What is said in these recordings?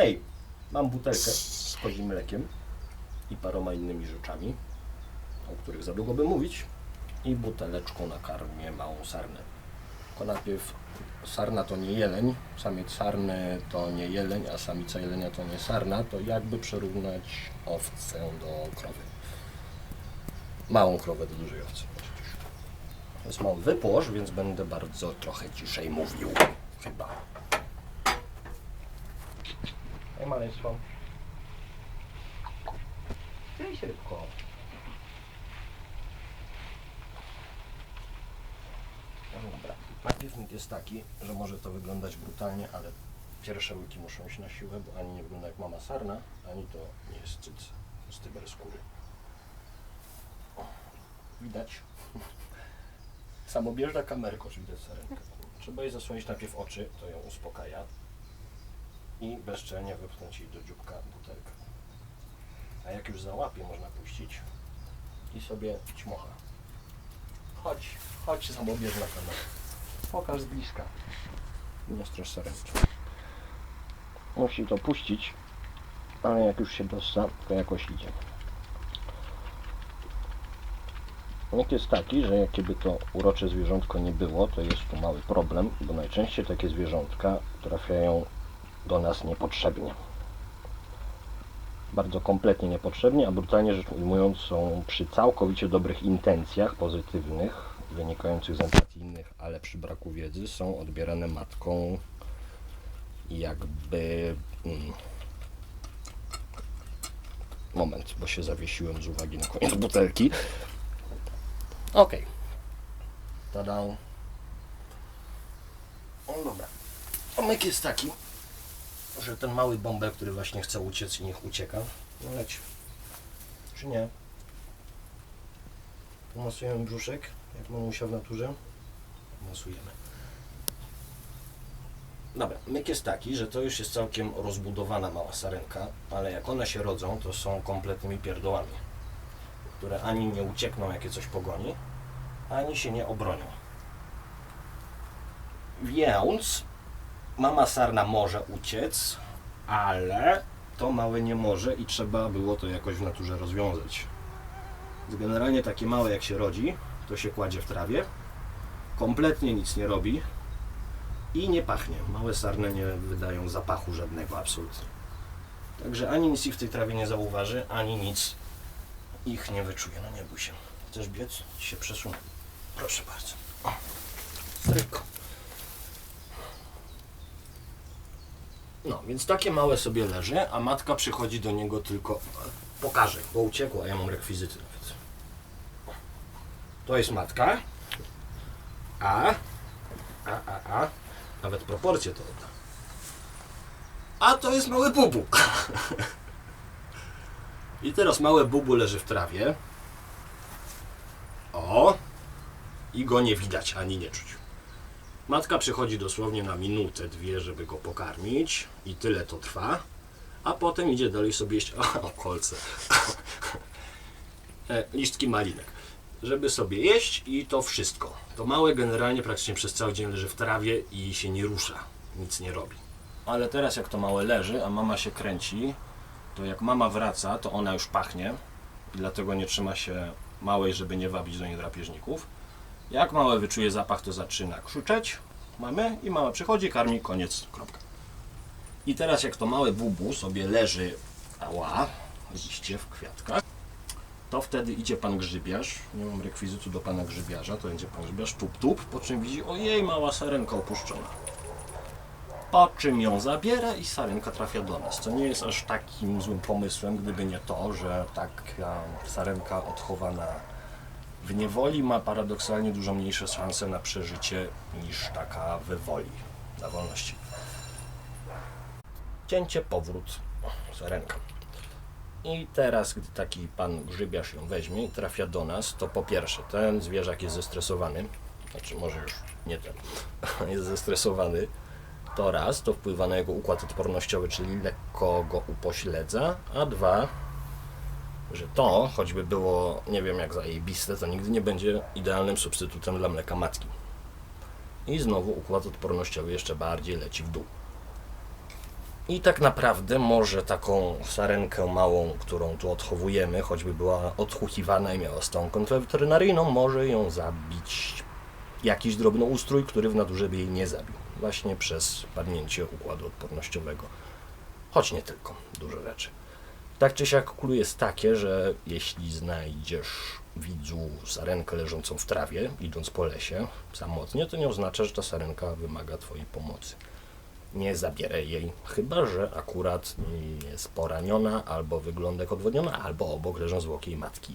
Ej, mam butelkę z kozim mlekiem i paroma innymi rzeczami, o których za długo by mówić, i buteleczką na karmię małą sarnę. Tylko najpierw sarna to nie jeleń, samiec sarny to nie jeleń, a samica jelenia to nie sarna, to jakby przyrównać owcę do krowy. Małą krowę do dużej owcy. Jest mały wypłosz, więc będę bardzo trochę ciszej mówił. Chyba. Hej maleństwo. Cześć rybko. Dobra. Najpierw mit jest taki, że może to wyglądać brutalnie, ale pierwsze łyki muszą iść na siłę, bo ani nie wygląda jak mama sarna, ani to nie jest cyc z tyber skóry. O, widać. Samobieżna kamerka, już widać sarenkę. Trzeba jej zasłonić najpierw oczy, to ją uspokaja. I bezczelnie wypchnąć jej do dzióbka butelkę. A jak już załapie, można puścić i sobie ćmocha. Chodź, chodź samobieżna kamera. Pokaż z bliska. Nie strasz sarenki. Musi to puścić, ale jak już się dosta, to jakoś idzie. Myk jest taki, że jakieby to urocze zwierzątko nie było, to jest tu mały problem, bo najczęściej takie zwierzątka trafiają do nas niepotrzebnie. Bardzo kompletnie niepotrzebnie, a brutalnie rzecz ujmując są przy całkowicie dobrych intencjach pozytywnych, wynikających z empatii innych, ale przy braku wiedzy są odbierane matką jakby... Mm, moment, bo się zawiesiłem z uwagi na koniec butelki. Okej. Tada. No dobra. Omyk jest taki, że ten mały bąbel, który właśnie chce uciec niech ucieka, no leci. Czy nie? Pomasujemy brzuszek, jak mamusia w naturze. Masujemy. Dobra, myk jest taki, że to już jest całkiem rozbudowana mała sarenka, ale jak one się rodzą, to są kompletnymi pierdołami, które ani nie uciekną, jak je coś pogoni, ani się nie obronią. Więc mama sarna może uciec, ale to małe nie może i trzeba było to jakoś w naturze rozwiązać. Generalnie takie małe jak się rodzi, to się kładzie w trawie, kompletnie nic nie robi i nie pachnie. Małe sarny nie wydają zapachu żadnego absolutnie. Także ani nic ich w tej trawie nie zauważy, ani nic ich nie wyczuje. No nie bój się. Chcesz biec? Ci się przesunę. Proszę bardzo. O. No, więc takie małe sobie leży, a matka przychodzi do niego tylko... Pokażę, bo uciekła, ja mam rekwizyty nawet. To jest matka. A, a, a, a. Nawet proporcje to odda. A to jest mały bubu. I teraz małe bubu leży w trawie. O! I go nie widać ani nie czuć. Matka przychodzi dosłownie na minutę, dwie, żeby go pokarmić i tyle to trwa. A potem idzie dalej sobie jeść o, kolce. E, Listki malinek. Żeby sobie jeść i to wszystko. To małe generalnie praktycznie przez cały dzień leży w trawie i się nie rusza. Nic nie robi. Ale teraz jak to małe leży, a mama się kręci, to jak mama wraca, to ona już pachnie i dlatego nie trzyma się małej, żeby nie wabić do niej drapieżników. Jak małe wyczuje zapach, to zaczyna krzyczeć. Mamy i mama przychodzi, karmi, koniec, kropka. I teraz jak to małe bubu sobie leży, ała, liście w kwiatkach, to wtedy idzie pan grzybiarz, nie mam rekwizytu do pana grzybiarza, to będzie pan grzybiarz, tup tup, po czym widzi, ojej, mała sarenka opuszczona. Po czym ją zabiera i sarenka trafia do nas, co nie jest aż takim złym pomysłem, gdyby nie to, że taka sarenka odchowana w niewoli ma paradoksalnie dużo mniejsze szanse na przeżycie niż taka we woli, na wolności. Cięcie, powrót, sarenka. I teraz, gdy taki pan grzybiarz ją weźmie i trafia do nas, to po pierwsze, ten zwierzak jest zestresowany, znaczy może już nie ten, jest zestresowany, to raz, to wpływa na jego układ odpornościowy, czyli lekko go upośledza, a dwa, że to, choćby było nie wiem jak zajebiste, to nigdy nie będzie idealnym substytutem dla mleka matki. I znowu układ odpornościowy jeszcze bardziej leci w dół. I tak naprawdę może taką sarenkę małą, którą tu odchowujemy, choćby była odchuchiwana i miała stałą kontrę weterynaryjną, może ją zabić jakiś drobnoustrój, który w naturze by jej nie zabił. Właśnie przez padnięcie układu odpornościowego. Choć nie tylko, dużo rzeczy. Tak czy siak clue jest takie, że jeśli znajdziesz widzu sarenkę leżącą w trawie, idąc po lesie samotnie, to nie oznacza, że ta sarenka wymaga Twojej pomocy. Nie zabieraj jej, chyba że akurat jest poraniona, albo wygląda jak odwodniona, albo obok leżą zwłoki jej matki.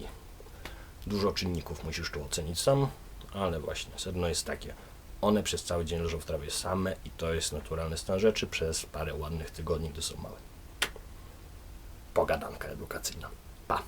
Dużo czynników musisz tu ocenić sam, ale właśnie sedno jest takie. One przez cały dzień leżą w trawie same i to jest naturalny stan rzeczy przez parę ładnych tygodni, gdy są małe pogadanka edukacyjna. Pa!